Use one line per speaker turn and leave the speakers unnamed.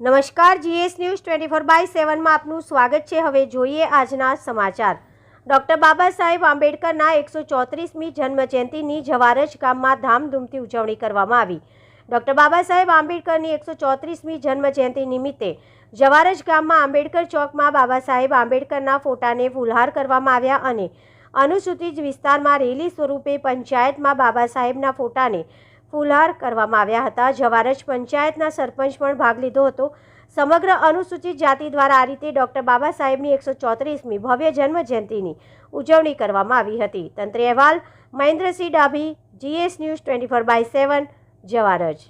નમસ્કાર, GS news twenty four by સેવનમાં આપનું સ્વાગત છે. હવે જોઈએ આજના સમાચાર. ડૉક્ટર બાબા સાહેબ આંબેડકરના એકસો ચોત્રીસમી જન્મજયંતિની જવારજ ગામમાં ધામધૂમથી ઉજવણી કરવામાં આવી. ડૉક્ટર બાબા સાહેબ આંબેડકરની એકસો ચોત્રીસમી જન્મજયંતિ નિમિત્તે જવારજ ગામમાં આંબેડકર ચોકમાં બાબા સાહેબ આંબેડકરના ફોટાને ફુલહાર કરવામાં આવ્યા અને અનુસૂચિત વિસ્તારમાં રેલી સ્વરૂપે પંચાયતમાં બાબા સાહેબના ફોટાને ફૂલહાર કરવામાં આવ્યા હતા. જવારજ પંચાયતના સરપંચ પણ ભાગ લીધો હતો. સમગ્ર અનુસૂચિત જાતિ દ્વારા આ રીતે ડૉક્ટર બાબા સાહેબની એકસો ચોત્રીસમી ભવ્ય જન્મ જયંતિની ઉજવણી કરવામાં આવી હતી. તંત્રી અહેવાલ, Mahendrasinh Dabhi, GS news twenty four by seven, જવારજ.